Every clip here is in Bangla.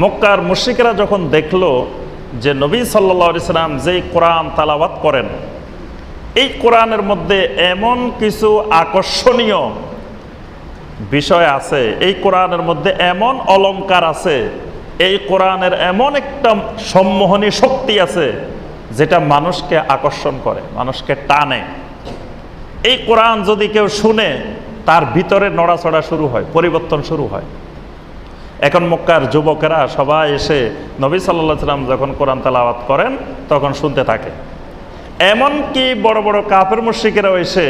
মক্কার মুশিকরা যখন দেখল যে নবী সাল্লা ইসলাম যেই কোরআন তালাবাত করেন, এই কোরআনের মধ্যে এমন কিছু আকর্ষণীয় বিষয় আছে, এই কোরআনের মধ্যে এমন অলঙ্কার আছে, এই কোরআনের এমন একটা সম্মোহনী শক্তি আছে যেটা মানুষকে আকর্ষণ করে, মানুষকে টানে। এই কোরআন যদি কেউ শুনে, তার ভিতরে নড়াচড়া শুরু হয়, পরিবর্তন শুরু হয়। এখন মক্কার যুবকেরা সবাই এসে নবী সাল্লাহ সাল্লাম যখন কোরআন তালাওয়াত করেন, তখন শুনতে থাকে। এমনকি বড় বড় কাপের মুশ্রিকেরাও এসে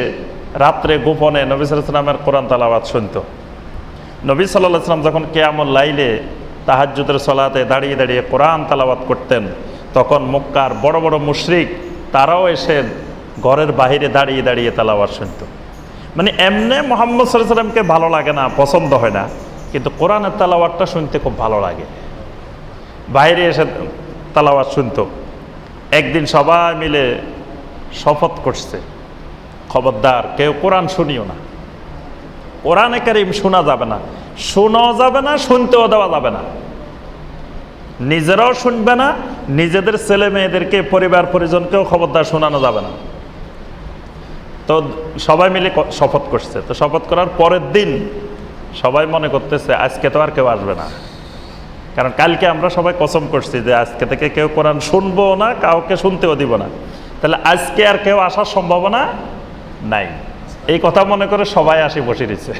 রাত্রে গোপনে নবী সাল্লামের কোরআন তালাওয়াত শুনত। নবী সাল্লাহ সাল্লাম যখন কেয়ামুল লাইলে তাহাজ্জুদের সলাতে দাঁড়িয়ে দাঁড়িয়ে কোরআন তালাওয়াত করতেন, তখন মক্কার বড় বড় মুশরিক তারাও এসে ঘরের বাহিরে দাঁড়িয়ে দাঁড়িয়ে তালাওয়াত শুনত। মানে এমনি মোহাম্মদ সাল্লাহ সাল্লামকে ভালো লাগে না, পছন্দ হয় না। কিন্তু কোরআনের তালাওয়াতটা শুনতে খুব ভালো লাগে। বাইরে এসে তালাওয়াত শুনত। একদিন সবাই মিলে শপথ করছে, খবরদার, কেউ কোরআন শুনিও না। কোরআনে কারিম শোনা যাবে না, শোনাও যাবে না, শুনতেও দেওয়া যাবে না। নিজেরাও শুনবে না, নিজেদের ছেলে মেয়েদেরকে, পরিবার পরিজনকেও খবরদার শোনানো যাবে না। তো সবাই মিলে শপথ করছে। তো শপথ করার পরের দিন সবাই মনে করতেছে, আজকে তো আর কেউ আসবে না। কারণ কালকে আমরা সবাই কসম করছি যে আজকে থেকে কেউ কোরআন শুনব না, কাউকে শুনতেও দিব না। তাহলে আজকে আর কেউ আসার সম্ভাবনা নাই। এই কথা মনে করে সবাই আসি বসে দিচ্ছে।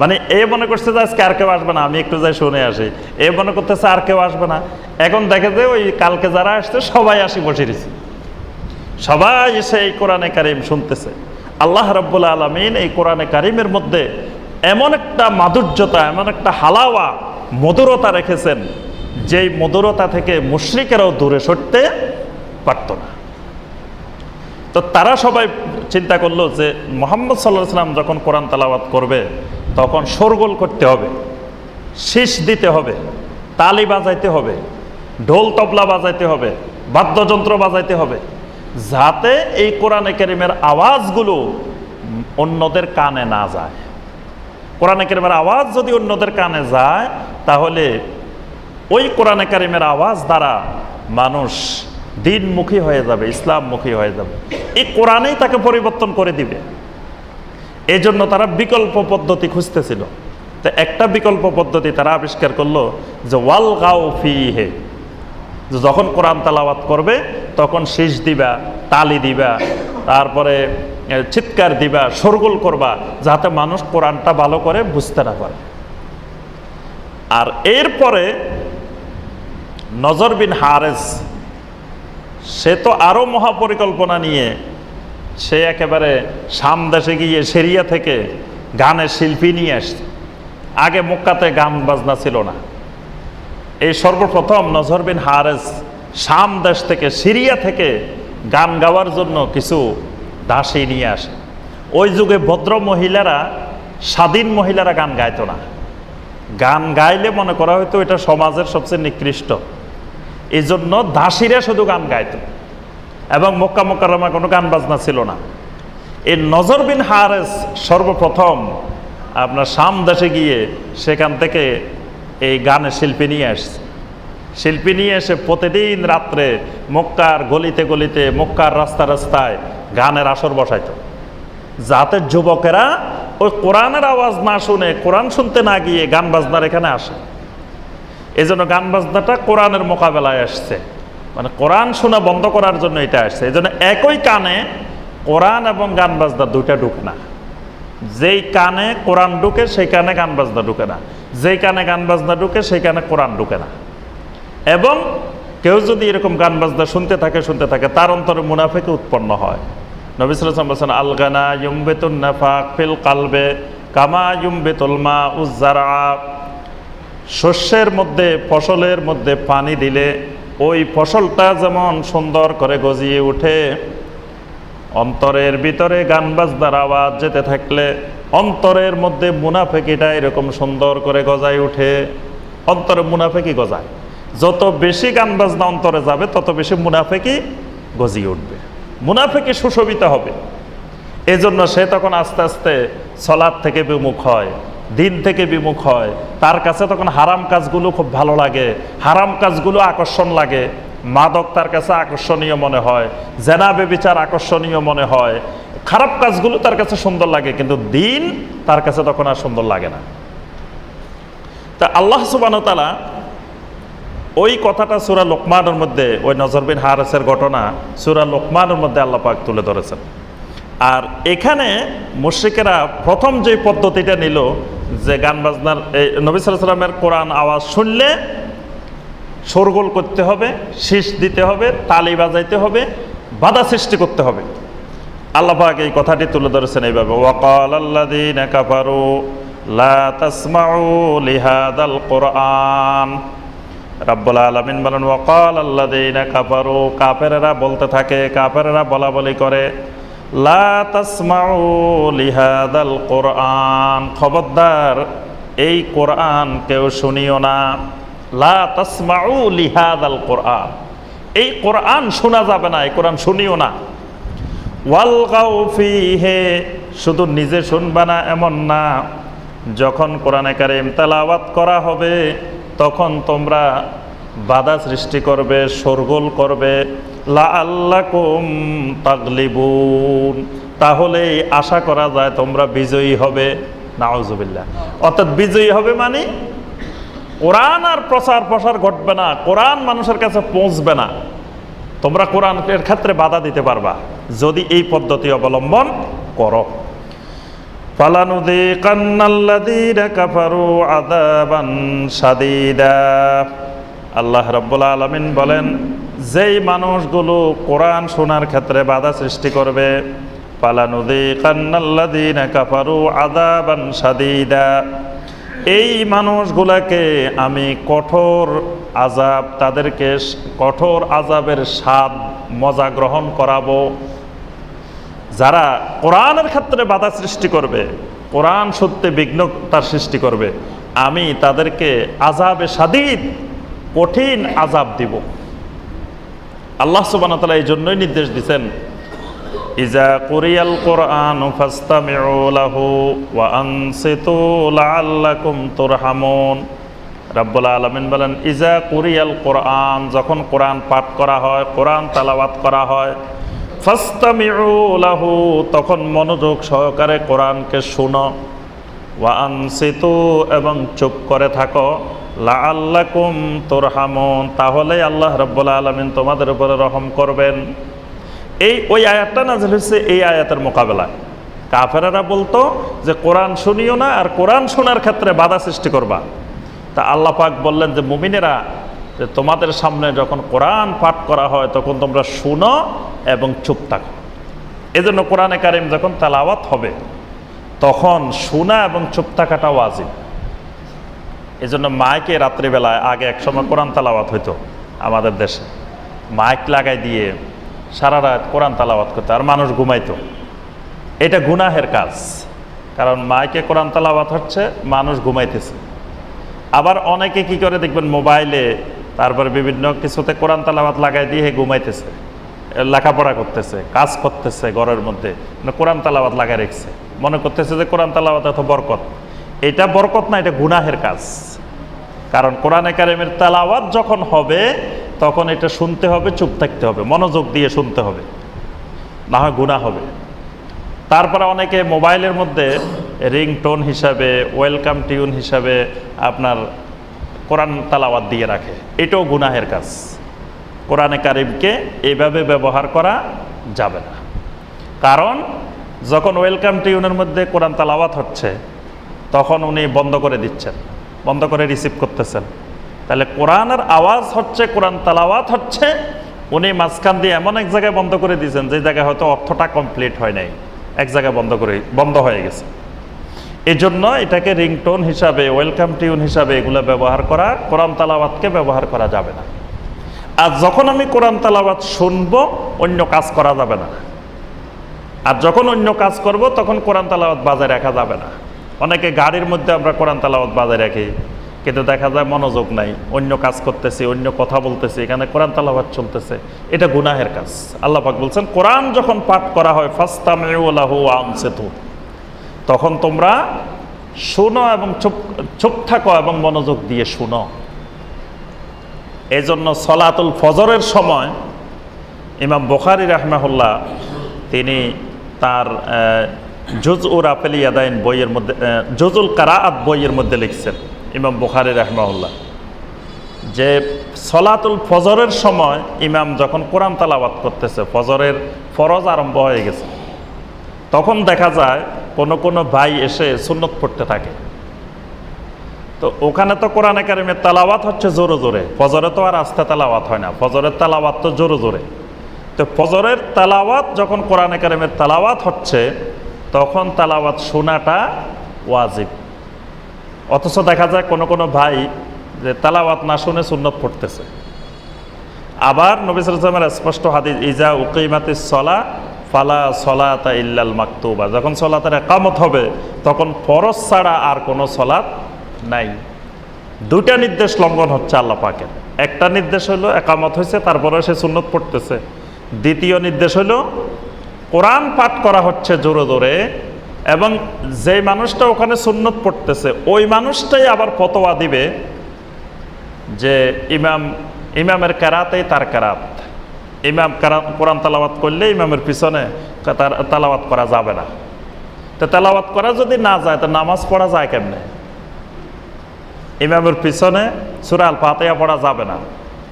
মানে এ মনে করছে যে আজকে আর কেউ আসবে না, আমি একটু যাই শুনে আসি। এ মনে করতেছে আর কেউ আসবে না। এখন দেখে যে ওই কালকে যারা আসছে, সবাই আসি বসে দিচ্ছে। সবাই এসে এই কোরআনে কারিম শুনতেছে। আল্লাহ রব্বুল আলমিন এই কোরআনে কারিমের মধ্যে এমন একটা মাধুর্যতা, এমন একটা হালাওয়া মধুরতা রেখেছেন, যেই মধুরতা থেকে মুশ্রিকেরাও দূরে সরতে পারত না। তো তারা সবাই চিন্তা করল যে মোহাম্মদ সাল্লাহ সাল্লাম যখন কোরআন তালাবাত করবে, তখন শোরগোল করতে হবে, শীষ দিতে হবে, তালি বাজাইতে হবে, ঢোল তবলা বাজাইতে হবে, বাদ্যযন্ত্র বাজাইতে হবে, যাতে এই কোরআনে কেরিমের আওয়াজগুলো অন্যদের কানে না যায়। কোরআনে কারিমের আওয়াজ যদি অন্যদের কানে যায়, তাহলে ওই কোরআনে কারিমের আওয়াজ দ্বারা মানুষ দিনমুখী হয়ে যাবে, ইসলামমুখী হয়ে যাবে। এই কোরআনেই তাকে পরিবর্তন করে দিবে। এই জন্য তারা বিকল্প পদ্ধতি খুঁজতেছিল। তো একটা বিকল্প পদ্ধতি তারা আবিষ্কার করল যে, ওয়াল গাও ফি হে যখন কোরআন তালাওয়াত করবে, তখন শীষ দিবা, তালি দিবা তারপরে চিৎকার দিবা, শোরগোল করবা, যাতে মানুষ কোরআনটা ভালো করে বুঝতে না পারে। আর এরপরে নজর বিন হারেস, সে তো আরও মহাপরিকল্পনা নিয়ে, সে একেবারে সাম দেশে গিয়ে সেরিয়া থেকে গানের শিল্পী নিয়ে আসছে। আগে মক্কাতে গান বাজনা ছিল না। এই সর্বপ্রথম নজর বিন হারেস শাম দেশ থেকে, সিরিয়া থেকে গান গাওয়ার জন্য কিছু দাসী নিয়ে আসে। ওই যুগে ভদ্র মহিলারা, স্বাধীন মহিলারা গান গাইতো না। গান গাইলে মনে করা হয়তো এটা সমাজের সবচেয়ে নিকৃষ্ট। এই জন্য দাসীরা শুধু গান গাইত এবং মক্কা মক্কারমা কোনো গান বাজনা ছিল না। এই নজর বিন হারেস সর্বপ্রথম আপনার শাম দেশে গিয়ে সেখান থেকে এই গানের শিল্পী নিয়ে আসছে। শিল্পী নিয়ে এসে প্রতিদিন রাত্রে মক্কার গলিতে গলিতে, মক্কার রাস্তা রাস্তায় গানের আসর বসাইত। যাতে যুবকেরা ওই কোরআনের আওয়াজ না শুনে, কোরআন শুনতে না গিয়ে গান বাজনার এখানে আসে। এই জন্য গান বাজনাটা কোরআনের মোকাবেলায় আসছে। মানে কোরআন শোনা বন্ধ করার জন্য এটা আসছে। এই জন্য একই কানে কোরআন এবং গান বাজনা দুইটা ঢুকে না। যেই কানে কোরআন ঢুকে, সেই কানে গান বাজনা ঢুকে না। যেই কানে গান বাজনা ঢুকে, সেই কানে কোরআন ঢুকে না। এবং কেউ যদি এরকম গান বাজনা শুনতে থাকে শুনতে থাকে, তার অন্তরে মুনাফেকে উৎপন্ন হয়। নবিসাম বলছেন, আলগানা ইউম্বেতুন নাফাক ফিল কালবে কামা ইউম্বেতুল মা উজ্জারা শস্যের মধ্যে, ফসলের মধ্যে পানি দিলে ওই ফসলটা যেমন সুন্দর করে গজিয়ে ওঠে, অন্তরের ভিতরে গান বাজনার আওয়াজ যেতে থাকলে অন্তরের মধ্যে মুনাফেকিটা এরকম সুন্দর করে গজায় উঠে অন্তরে মুনাফেকি গজায়। যত বেশি গান বাজনা অন্তরে যাবে, তত বেশি মুনাফেকি গজিয়ে উঠবে। মুনাফেকি সুশোভিত হবে। এজন্য সে তখন আস্তে আস্তে সলাদ থেকে বিমুখ হয়, দিন থেকে বিমুখ হয়। তার কাছে তখন হারাম কাজগুলো খুব ভালো লাগে, হারাম কাজগুলো আকর্ষণ লাগে। মাদক তার কাছে আকর্ষণীয় মনে হয়, জেনা বেবিচার আকর্ষণীয় মনে হয়। খারাপ কাজগুলো তার কাছে সুন্দর লাগে, কিন্তু দিন তার কাছে তখন আর সুন্দর লাগে না। তা আল্লাহ সুবান তালা ওই কথাটা সুরা লোকমানের মধ্যে, ওই নজরবিন হারেসের ঘটনা সুরা লোকমানের মধ্যে আল্লাহ পাক তুলে ধরেছেন। আর এখানে মুশ্রিকেরা প্রথম যে পদ্ধতিটা নিল, যে গান বাজনার এই নবী সাল্লামের কোরআন আওয়াজ শুনলে শোরগোল করতে হবে, শীষ দিতে হবে, তালি বাজাইতে হবে, বাধা সৃষ্টি করতে হবে। আল্লাহ পাক এই কথাটি তুলে ধরেছেন এইভাবে, ওয়াকাল আল্লাযীনা কাফারু লা তাসমাউ কোরআন। রাব্বুল আলামিন বলেন, ওয়াকাল আল্লাযীনা কাফারু কাফেরেরা বলতে থাকে, কাফেরেরা বলা বলি করে লিহাদাল কোরআন খবরদার, এই কোরআন কেউ শুনিও না লা তাসমাউ লিহাদাল কোরআন এই কোরআন শোনা যাবে না, এই কোরআন শুনিও না ওয়ালগাও ফিহে শুধু নিজে শুনবা না, এমন না যখন কোরআনে কারিম তেলাওয়াত করা হবে তখন তোমরা বাধা সৃষ্টি করবে, শোরগোল করবে। লা আল্লাকুম তাগলিবুন। তাহলে আশা করা যায় তোমরা বিজয়ী হবে। নাউজুবিল্লাহ। অর্থাৎ বিজয়ী হবে মানে কোরআন আর প্রচার প্রসার ঘটবে না, কোরআন মানুষের কাছে পৌঁছবে না। তোমরা কোরআনের ক্ষেত্রে বাধা দিতে পারবা। যদি এই পদ্ধতি অবলম্বন করো। আল্লাহ রাব্বুল আলামিন বলেন, যেই মানুষগুলো কোরআন শোনার ক্ষেত্রে বাধা সৃষ্টি করবে শাদীদা। এই মানুষগুলাকে আমি কঠোর আজাব তাদেরকে কঠোর আজাবের স্বাদ মজা গ্রহণ করাবো। যারা কোরআনের ক্ষেত্রে বাধা সৃষ্টি করবে, কোরআন সত্যে বিঘ্নতার সৃষ্টি করবে, আমি তাদেরকে আজাবে সাদিদ কঠিন আজাব দিব। আল্লাহ সুবান এই জন্যই নির্দেশ দিচ্ছেন ইজা কুরিয়াল কোরআন তুরহামুন। রাব্বুল আলামিন বলেন, ইজা কুরিয়াল কোরআন, যখন কোরআন পাঠ করা হয়, কোরআন তালাওয়াত করা হয় ফাস্তামিউ লাহু, তখন মনোযোগ সহকারে কোরআনকে শুনো। ওয়া আনসিতু, এবং চুপ করে থাকো। লাআল্লাকুম তুরহামুন তাহলে আল্লাহ রাব্বুল আলামিন তোমাদের উপরে রহম করবেন। এই, ওই আয়াতটা নাজিল হচ্ছে এই আয়াতের মোকাবেলায় কাফেরারা বলতো যে, কোরআন শুনিও না, আর কোরআন শোনার ক্ষেত্রে বাধা সৃষ্টি করবা। তা আল্লাহ পাক বললেন যে, মুমিনেরা, যে তোমাদের সামনে যখন কোরআন পাঠ করা হয়, তখন তোমরা শুনো এবং চুপ থাকো। এজন্য কোরআনে কারিম যখন তালাওয়াত হবে, তখন শোনা এবং চুপ থাকাটা ওয়াজিব। এজন্য মাইকে রাত্রিবেলায় আগে একসময় কোরআন তালাওয়াত হইতো আমাদের দেশে। মাইক লাগাই দিয়ে সারা রাত কোরআন তালাওয়াত করতো আর মানুষ ঘুমাইতো। এটা গুনাহের কাজ, কারণ মাইকে কোরআন তালাওয়াত হচ্ছে, মানুষ ঘুমাইতেছে। আবার অনেকে কি করে দেখবেন, মোবাইলে তারপর বিভিন্ন কিছুতে কোরআন তালাওয়াত লাগাই দিয়ে ঘুমাইতেছে। লেখাপড়া করতেছে, কাজ করতেছে ঘরের মধ্যে মানে কোরআন তালাওয়াত লাগাই রেখেছে। মনে করতেছে যে কোরআন তালাওয়াত এত বরকত। এটা বরকত না, এটা গুনাহের কাজ। কারণ কোরআনে কারিমের তালাওয়াত যখন হবে, তখন এটা শুনতে হবে, চুপ থাকতে হবে, মনোযোগ দিয়ে শুনতে হবে। না হয় গুণা হবে। তারপরে অনেকে মোবাইলের মধ্যে রিংটোন হিসাবে, ওয়েলকাম টিউন হিসাবে আপনার কোরআন তালাওয়াত দিয়ে রাখে। এটাও গুনাহের কাজ। কোরআনে কারিমকে এইভাবে ব্যবহার করা যাবে না। কারণ, যখন ওয়েলকাম টিউনের মধ্যে কোরআন তালাওয়াত হচ্ছে, তখন উনি বন্ধ করে দিচ্ছেন, বন্ধ করে রিসিভ করতেছেন। তাহলে কোরআনের আওয়াজ হচ্ছে, কোরআন তালাওয়াত হচ্ছে, উনি মাঝখান দিয়ে এমন এক জায়গায় বন্ধ করে দিয়েছেন, যে জায়গায় হয়তো অর্থটা কমপ্লিট হয় নাই, এক জায়গায় বন্ধ করে, বন্ধ হয়ে গেছে। এই জন্য এটাকে রিংটোন হিসাবে, ওয়েলকাম টিউন হিসাবে এগুলো ব্যবহার করা, কোরআন তালাওয়াতকে ব্যবহার করা যাবে না। আর যখন আমি কোরআন তালাবাদ শুনব, অন্য কাজ করা যাবে না। আর যখন অন্য কাজ করব, তখন কোরআন তালাবাদ বাজায় রাখা যাবে না। অনেকে গাড়ির মধ্যে আমরা কোরআন তালাবাদ বাজায় রাখি, কিন্তু দেখা যায় মনোযোগ নাই, অন্য কাজ করতেছি, অন্য কথা বলতেছি, এখানে কোরআন তালাবাদ চলতেছে। এটা গুনাহের কাজ। আল্লাহ পাক বলছেন, কোরআন যখন পাঠ করা হয় ফাস্তামিউলাহু আমসেতু, তখন তোমরা শুনো এবং চুপ চুপ থাকো এবং মনোযোগ দিয়ে শুনো। এই জন্য সলাতুল ফজরের সময় ইমাম বখারি রাহমাহুল্লাহ তিনি তার জুজ উর আপেলি আদাইন বইয়ের মধ্যে জুজুল কারাআত বইয়ের মধ্যে লিখছেন ইমাম বুখারি রাহমাহুল্লাহ। যে সলাতুল ফজরের সময় ইমাম যখন কোরআন তালাবাত করতেছে, ফজরের ফরজ আরম্ভ হয়ে গেছে, তখন দেখা যায় কোনো কোনো ভাই এসে সুন্নত পড়তে থাকে। তো ওখানে তো কোরআন একাডেমির তালাওয়াত হচ্ছে জোরে জোরে। ফজরে তো আর আস্তে তালাওয়াত হয় না, ফজরের তালাওয়াত তো জোরে জোরে। তো ফজরের তালাওয়াত যখন কোরআন একাডেমির তালাওয়াত হচ্ছে, তখন তালাওয়াত শোনাটা ওয়াজিব। অথচ দেখা যায় কোনো কোনো ভাই যে তালাওয়াত না শুনে সুন্নত পড়তেছে। আবার নবী সালামের স্পষ্ট হাদিস, ইজা উকিমাতি সলা ফালা সলাতা ইল্লাল মাকতুবা। যখন সলাতের একামত হবে, তখন ফরজ ছাড়া আর কোনো সলাত নাই। দুইটা নির্দেশ লঙ্ঘন হচ্ছে আল্লাহ পাকের। একটা নির্দেশ হলো একামত হয়েছে তারপরে সে সুন্নত পড়তেছে। দ্বিতীয় নির্দেশ হলো কোরআন পাঠ করা হচ্ছে জোরে জোরে এবং যে মানুষটা ওখানে সুন্নত পড়তেছে, ওই মানুষটাই আবার ফতোয়া দিবে যে ইমাম, ইমামের কেরাতেই তার কেরাত। ইমাম কোরআন তালাবাত করলে ইমামের পিছনে তার তালাবাত করা যাবে না। তো তালাবাত করা যদি না যায়, তো নামাজ পড়া যায় কেমনে? ইমামের পিছনে সুরাল পাতেয়া পড়া যাবে না।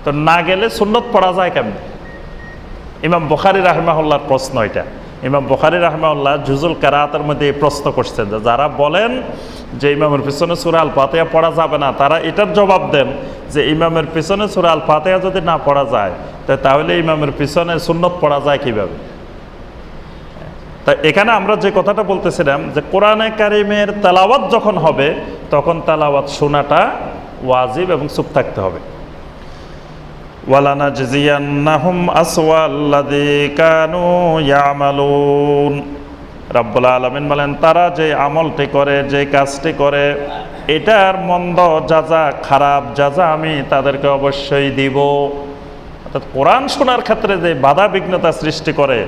তো না গেলে সুন্নত পড়া যায় কেমনে? ইমাম বখারি রাহমাহুল্লাহর প্রশ্ন এটা। ইমাম বখারি রাহমাউল্লাহ জুজুল কারাতের মধ্যে এই প্রশ্ন করছেন যে যারা বলেন যে ইমামের পিছনে সুরাল ফাতেহা পড়া যাবে না, তারা এটার জবাব দেন যে ইমামের পিছনে সুরাল ফাতেহা যদি না পড়া যায় তাহলে ইমামের পিছনে সুন্নত পড়া যায় কীভাবে? তা এখানে আমরা যে কথাটা বলতেছিলাম যে কোরআনে কারিমের তালাওয়াত যখন হবে তখন তালাওয়াত শোনাটা ওয়াজিব এবং চুপ থাকতে হবে। ইয়ামালুন। রাব্বুল আলামিন বলেন, তারা যে আমলটি করে, যে কাজটি করে, এটার মন্দ যা যা খারাপ যাজা আমি তাদেরকে অবশ্যই দিব। অর্থাৎ কোরআন শোনার ক্ষেত্রে যে বাধা বিঘ্নতা সৃষ্টি করে,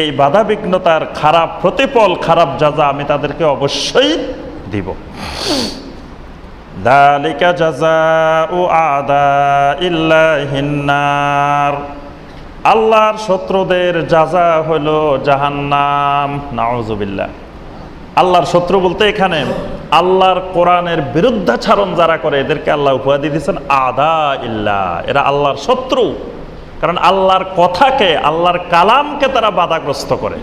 এই বাধা বিঘ্নতার খারাপ প্রতিফল, খারাপ যাজা আমি তাদেরকে অবশ্যই দিব। দালিকা জাজা ও আদা ইল্লাহিন্নার আল্লাহর শত্রুদের যাজা হলো জাহান্নাম। নাউজুবিল্লাহ। আল্লাহর শত্রু বলতে এখানে আল্লাহর কোরআনের বিরুদ্ধাচারণ যারা করে, এদেরকে আল্লাহ উপাধি দিয়েছেন আদা ইল্লা এরা আল্লাহর শত্রু। কারণ আল্লাহর কথাকে, আল্লাহর কালামকে তারা বাধাগ্রস্ত করে।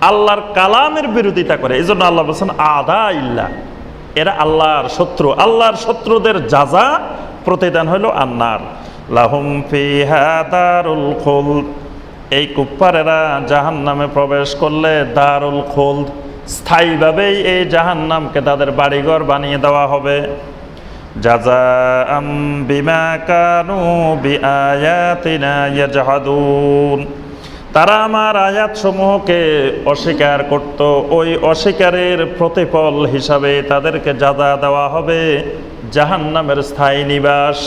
আল্লাহর কালামের বিরোধিতা করে এই জন্য আল্লাহ বলছেন, আদা ইল্লা। এরা আল্লাহর শত্রু। আল্লাহর শত্রুদের যাজা প্রতিদান হলো আন্নার। দারুল খুলদ। এই কুপ্পারেরা জাহান নামে প্রবেশ করলে দারুল খুলদ। স্থায়ীভাবেই এই জাহান নামকে তাদের বাড়িঘর বানিয়ে দেওয়া হবে। যাজা বিমা কানু বিআয়াতিনা ইয়াজহাদুন। তারা আমার আয়াত সমূহকে অস্বীকার করত। ওই অস্বীকারের প্রতিফল হিসাবে তাদেরকে যাদা দেওয়া হবে জাহান্নামের স্থায়ী নিবাস।